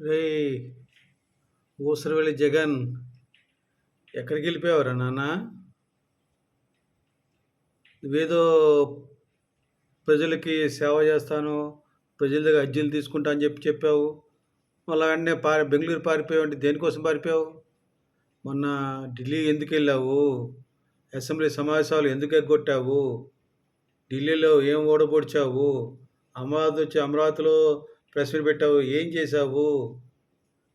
రే ఊసరవెల్లి జగన్ ఎక్కడికి వెళ్ళిపోయావరా నాన్న? నువ్వేదో ప్రజలకి సేవ చేస్తాను ప్రజల దగ్గర అర్జీలు తీసుకుంటా అని చెప్పి చెప్పావు. మళ్ళా అన్నీ పారి బెంగళూరు పారిపోయావు అంటే దేనికోసం పారిపోయావు? మొన్న ఢిల్లీ ఎందుకు వెళ్ళావు? అసెంబ్లీ సమావేశాలు ఎందుకు ఎగ్గొట్టావు? ఢిల్లీలో ఏం ఓడబొడిచావు? అమరావతి వచ్చి అమరావతిలో ప్రెస్ పెట్టావు ఏం చేసావు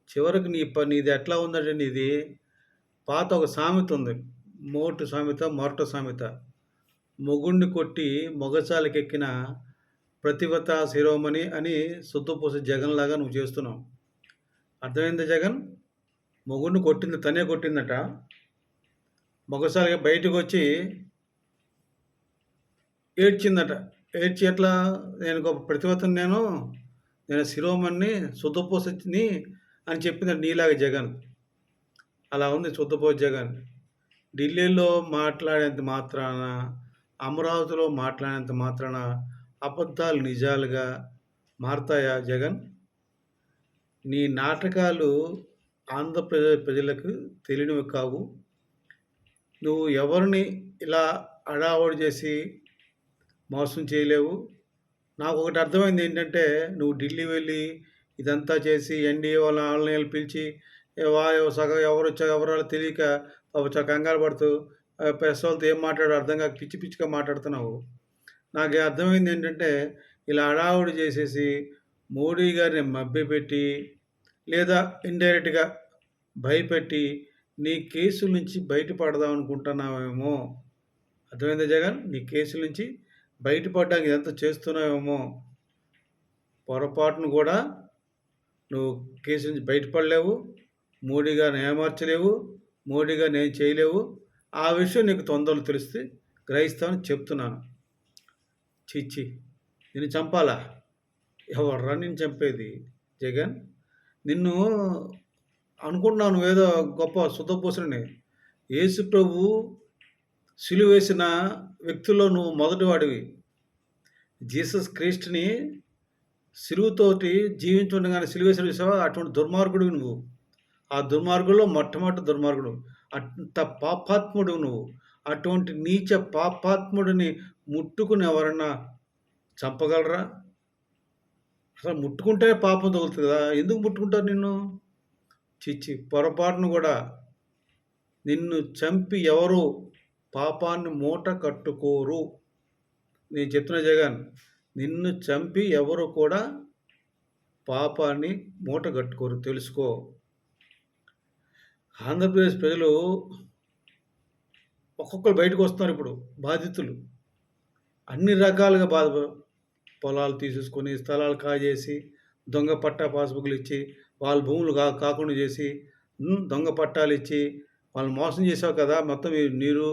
చివరికి నీ ప నీది ఎట్లా ఉందంటే నీది పాత ఒక సామెత ఉంది. మోటు సామెత మొరట సామెత. మొగుణ్ణి కొట్టి మొగచాలకెక్కిన ప్రతివత శిరోమణి అని సుత్తపూస జగన్ లాగా నువ్వు చేస్తున్నావు. అర్థమైందా జగన్? మొగుడిని కొట్టింది తనే కొట్టిందట. మొగసాలిగా బయటకు వచ్చి ఏడ్చిందట. ఏడ్చి ఎట్లా? నేను గొప్ప ప్రతివతను నేను నేను శిరోమణ్ణి శుద్ధపోసని అని చెప్పింది నీలాగా జగన్. అలా ఉంది శుద్ధపోస జగన్. ఢిల్లీలో మాట్లాడేంత మాత్రాన అమరావతిలో మాట్లాడేంత మాత్రాన అబద్ధాలు నిజాలుగా మారుతాయా జగన్? నీ నాటకాలు ఆంధ్రప్రదేశ్ ప్రజలకు తెలియనివి కావు. నువ్వు ఎవరిని ఇలా అడావడి చేసి మోసం చేయలేవు? నాకు ఒకటి అర్థమైంది ఏంటంటే నువ్వు ఢిల్లీ వెళ్ళి ఇదంతా చేసి ఎన్డీఏ వాళ్ళ ఆన్లైన్ పిలిచి వా సగం ఎవరు వచ్చా ఎవరో తెలియక చాలా కంగారు పడుతూ ప్రెస్ వాళ్ళతో ఏం మాట్లాడో అర్థం కాక పిచ్చి పిచ్చిగా మాట్లాడుతున్నావు. నాకు అర్థమైంది ఏంటంటే ఇలా అడావుడి చేసేసి మోడీ గారిని మభ్యపెట్టి లేదా ఇండైరెక్ట్గా భయపెట్టి నీ కేసు నుంచి బయటపడదాం అనుకుంటున్నావేమో. అర్థమైందా జగన్? నీ కేసు నుంచి బయటపడ్డానికి ఎంత చేస్తున్నావేమో పొరపాటును కూడా నువ్వు కేసు నుంచి బయటపడలేవు. మోడీగా ఏమార్చలేవు. మోడీగా నేను చేయలేవు. ఆ విషయం నీకు తొందరలు తెలిస్తే గ్రహిస్తామని చెప్తున్నాను. చిచ్చి నేను చంపాలా? ఎవర్రా నేను చంపేది? జగన్ నిన్ను అనుకుంటున్నాను ఏదో గొప్ప శుద్ధపూసని యేసు ప్రభు సిలువ వేసిన వ్యక్తుల్లో నువ్వు మొదటివాడివి. జీసస్ క్రీస్ట్ని సిలువుతోటి జీవించుండగానే సిలువేసిన చూసావా? అటువంటి దుర్మార్గుడివి నువ్వు. ఆ దుర్మార్గుల్లో మొట్టమొదటి దుర్మార్గుడు. అంత పాపాత్ముడు నువ్వు. అటువంటి నీచ పాపాత్ముడిని ముట్టుకుని ఎవరన్నా చంపగలరా? అసలు ముట్టుకుంటే పాపం తగులుతుంది కదా. ఎందుకు ముట్టుకుంటారు నిన్ను? చిచ్చి పొరపాటును కూడా. నిన్ను చంపి ఎవరు పాపాన్ని మూట కట్టుకోరు. నేను చెప్తున్న జగన్ నిన్ను చంపి ఎవరు కూడా పాపాన్ని మూట కట్టుకోరు తెలుసుకో. ఆంధ్రప్రదేశ్ ప్రజలు ఒక్కొక్కరు బయటకు వస్తున్నారు ఇప్పుడు బాధితులు. అన్ని రకాలుగా బాధ పొలాలు తీసేసుకొని స్థలాలు కాజేసి దొంగ పట్టా పాస్బుక్లు ఇచ్చి వాళ్ళ భూములు కా కాకుండా చేసి దొంగ పట్టాలు ఇచ్చి వాళ్ళు మోసం చేసావు కదా మొత్తం నీరు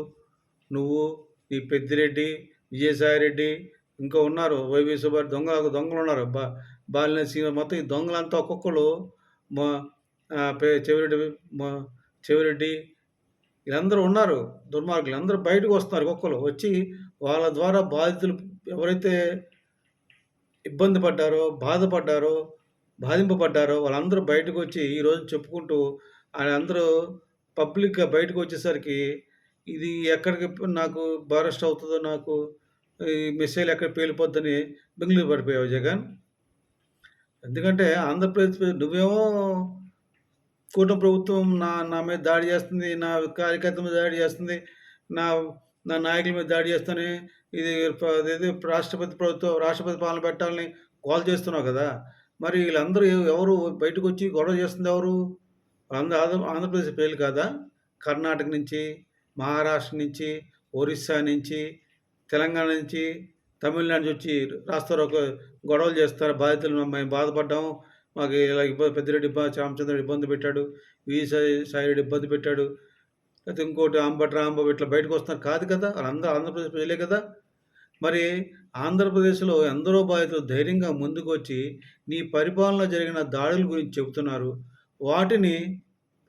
నువ్వు ఈ పెద్దిరెడ్డి విజయసాయిరెడ్డి ఇంకా ఉన్నారు. వైవి సుబ్బారెడ్డి దొంగ దొంగలు ఉన్నారు. బా బాలిన సీనియర్ మొత్తం ఈ దొంగలంతా ఒక్కొక్కరు మా చెవిరెడ్డి మా చెవిరెడ్డి వీళ్ళందరూ ఉన్నారు. దుర్మార్గులు. అందరూ బయటకు వస్తున్నారు ఒక్కొక్కరు వచ్చి వాళ్ళ ద్వారా బాధితులు ఎవరైతే ఇబ్బంది పడ్డారో బాధపడ్డారో బాధింపబడ్డారో వాళ్ళందరూ బయటకు వచ్చి ఈరోజు చెప్పుకుంటూ అందరూ పబ్లిక్గా బయటకు వచ్చేసరికి ఇది ఎక్కడికి నాకు బారెస్ట్ అవుతుందో నాకు ఈ మిసైల్ ఎక్కడ పేలిపోద్దని బెంగళూరు పడిపోయావు జగన్. ఎందుకంటే ఆంధ్రప్రదేశ్ నువ్వేమో కూటమి ప్రభుత్వం నా నా మీద దాడి చేస్తుంది నా కార్యకర్త మీద దాడి చేస్తుంది నా నా నాయకుల మీద దాడి చేస్తాను ఇది ఇది రాష్ట్రపతి ప్రభుత్వం రాష్ట్రపతి పాలన పెట్టాలని కాల్ చేస్తున్నావు కదా. మరి వీళ్ళందరూ ఎవరు బయటకు వచ్చి గొడవ చేస్తుంది ఎవరు? ఆంధ్ర ఆంధ్రప్రదేశ్ పేర్లు కాదా? కర్ణాటక నుంచి మహారాష్ట్ర నుంచి ఒరిస్సా నుంచి తెలంగాణ నుంచి తమిళనాడు నుంచి వచ్చి రాస్తారు ఒక గొడవలు చేస్తారు బాధితులు మేము బాధపడ్డాము. మాకు ఇలా ఇబ్బంది పెద్దిరెడ్డి ఇబ్బంది రామచంద్రుడు ఇబ్బంది పెట్టాడు. వి సాయిరెడ్డి ఇబ్బంది పెట్టాడు. లేకపోతే ఇంకోటి అంబటి రాంబాబు ఇట్లా బయటకు వస్తున్నారు. కాదు కదా వాళ్ళందరూ ఆంధ్రప్రదేశ్ ప్రజలే కదా. మరి ఆంధ్రప్రదేశ్లో ఎందరో బాధితులు ధైర్యంగా ముందుకు వచ్చి నీ పరిపాలన జరిగిన దాడుల గురించి చెబుతున్నారు. వాటిని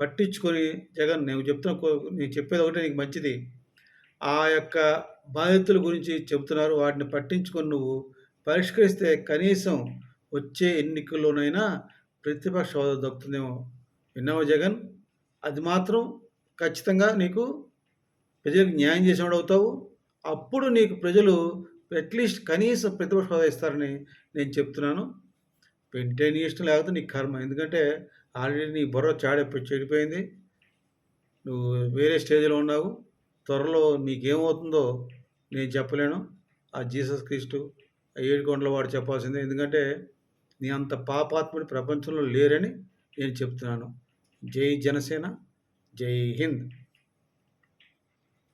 పట్టించుకొని జగన్ నేను చెప్తున్న నేను చెప్పేది ఒకటే నీకు మంచిది. ఆ యొక్క బాధితుల గురించి చెబుతున్నారు. వాటిని పట్టించుకొని నువ్వు పరిష్కరిస్తే కనీసం వచ్చే ఎన్నికల్లోనైనా ప్రతిపక్ష హోదా దక్కుతుందేమో. విన్నావా జగన్? అది మాత్రం ఖచ్చితంగా నీకు ప్రజలకు న్యాయం చేసేవాడు అవుతావు. అప్పుడు నీకు ప్రజలు అట్లీస్ట్ కనీసం ప్రతిపక్ష హోదా ఇస్తారని నేను చెప్తున్నాను. పెట్టే నీ ఇష్టం లేకపోతే నీకు కర్మ. ఎందుకంటే ఆల్రెడీ నీ బుర్ర చాడెప్పుడు చెడిపోయింది. నువ్వు వేరే స్టేజ్లో ఉన్నావు. త్వరలో నీకేమవుతుందో నేను చెప్పలేను. ఆ జీసస్ క్రీస్తు ఆ ఏడుకొండల వాడు చెప్పాల్సిందే. ఎందుకంటే నీ అంత పాపాత్ముడి ప్రపంచంలో లేరని నేను చెప్తున్నాను. జై జనసేన జై హింద్.